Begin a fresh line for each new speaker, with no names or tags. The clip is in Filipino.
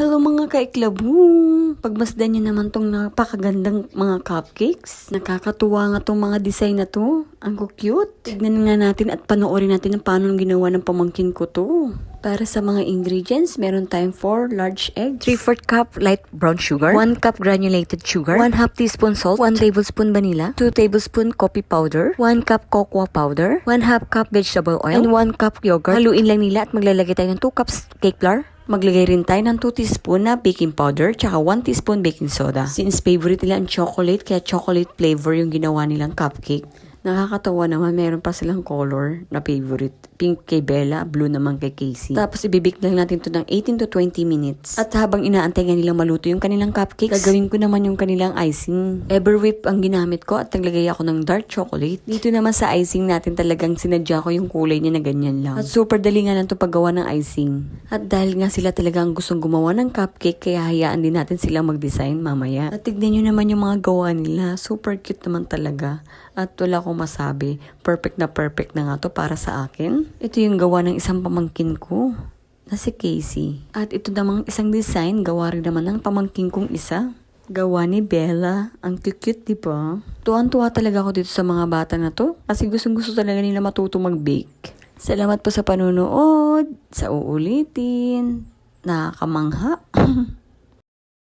Hello mga kaiklabong! Pagmasdan niyo naman tong napakagandang mga cupcakes. Nakakatuwa nga tong mga design na to. Ang cute. Tignan nga natin at panoorin natin ang paano ginawa ng pamangkin ko to. Para sa mga ingredients, meron tayong 4 large eggs,
3-4 cup light brown sugar,
1
cup granulated sugar, 1 half teaspoon salt, 1 tablespoon vanilla, 2 tablespoon coffee powder, 1 cup cocoa powder, 1 half cup vegetable oil, and 1 cup yogurt. Haluin lang nila at maglalagay tayo ng 2 cups cake flour.
Maglagay rin tayo ng 2 teaspoon na baking powder tsaka 1 teaspoon baking soda. Since favorite nila ang chocolate, kaya chocolate flavor yung ginawa nilang cupcake. Nakakatawa naman, meron pa silang color na favorite. Pink kay Bella, blue naman kay Casey. Tapos ibibik lang natin to ng 18 to 20 minutes. At habang inaantay nga nilang maluto yung kanilang cupcakes, gagawin ko naman yung kanilang icing. Everwhip ang ginamit ko at naglagay ako ng dark chocolate. Dito naman sa icing natin talagang sinadya ko yung kulay niya na ganyan lang. At super dali nga lang to paggawa ng icing. At dahil nga sila talagang gustong gumawa ng cupcake, kaya hayaan din natin silang mag-design mamaya. At tignan nyo naman yung mga gawa nila. Super cute naman talaga. At wala akong masabi. Perfect na perfect na nga to para sa akin. Ito yung gawa ng isang pamangkin ko na si Casey. At ito namang isang design, gawa rin naman ng pamangkin kong isa. Gawa ni Bella. Ang cute, di ba? Tuwan-tuwa talaga ako dito sa mga bata na to. Kasi gustong gusto talaga nila matuto mag-bake. Salamat po sa panunood. Sa uulitin. Nakakamangha.